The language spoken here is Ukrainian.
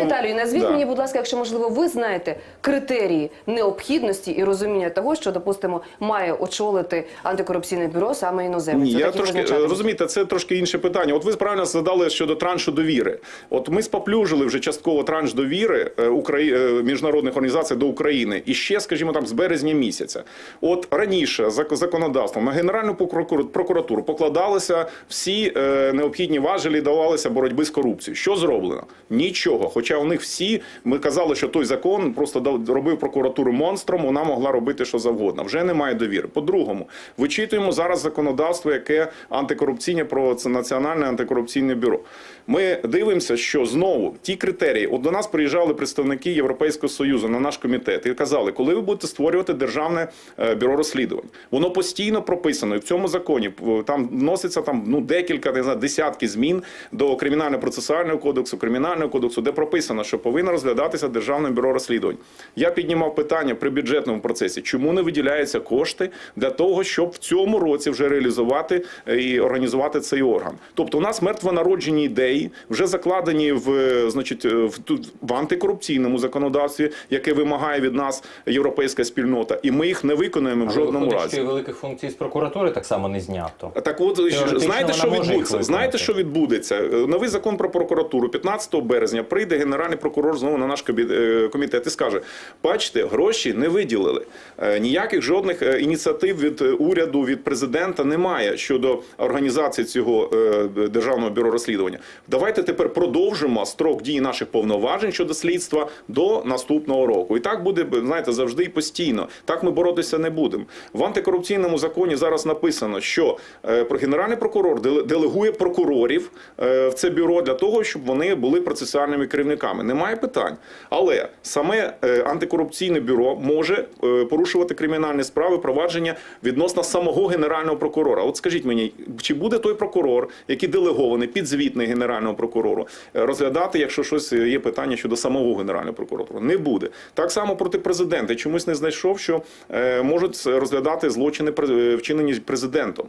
Пане Тому- Віталію, назвіть Да. мені, будь ласка, якщо можливо, ви знаєте критерії необхідності і розуміння того, що допустимо має очолити антикорупційне бюро саме іноземець. Ні, я трошки розумієте, це трошки інше питання. От ви правильно задали щодо траншу довіри. От ми споплюжили вже частково транш довіри е, Украї... е, міжнародних організацій до України і ще, скажімо, там з березня місяця. От раніше законодавством на Генеральну прокуратуру покладалися всі е, необхідні важелі, давалися боротьби з корупцією. Що зроблено? Нічого. Хоча у них всі ми казали, що той закон просто робив прокуратуру монстром, вона могла робити що завгодно. Вже немає довіри. По-другому, вичитуємо зараз законодавство, яке антикорупційне про національне антикорупційне бюро. Ми дивимося, що знову ті критерії. От до нас приїжджали представники Європейського союзу на наш комітет і казали, коли ви будете створювати державне е, бюро розслідувань, воно постійно прописано і в цьому законі там вноситься там ну декілька не знаю, десятки змін до кримінально-процесуального кодексу, кримінального кодексу, де прописано, що повинно розглядатися державне бюро розслідувань. Я піднімав питання при бюджетному процесі, чому не виділяються кошти для того, щоб в цьому році вже реалізувати е, і організувати цей орган. Тобто, у нас мертвонароджені ідеї вже закладені в е, значить е, в тут в антикорупційному законодавстві, яке вимагає від нас європейська спільнота, і ми їх не виконуємо в жодному виходить, разі. що і великих функцій з прокуратури так само не знято. Так от знаєте, що відбудеться? Знаєте, що відбудеться? Новий закон про прокуратуру 15 березня прийде генеральний прокурор знову на наш е, комітет і скаже: бачите, гроші не виділили. Е, Ніяких жодних е, ініціатив від уряду, від президента немає щодо організації цього державного бюро розслідування. Давайте тепер продовжимо строк дії наших повноважень щодо слідства до наступного року. І так буде знаєте завжди і постійно. Так ми боротися не будемо. В антикорупційному законі зараз написано, що генеральний прокурор деле- делегує прокурорів в це бюро для того, щоб вони були процесуальними керівниками. Немає питань. Але саме е, антикорупційне бюро може е, порушувати кримінальні справи, провадження відносно самого генерального прокурора. От скажіть мені, чи буде той прокурор, який делегований підзвітний генеральному прокурору, е, розглядати, якщо щось є питання щодо самого генерального прокурора? Не буде. Так само проти президента. Чомусь не знайшов, що можуть розглядати злочини вчинені президентом.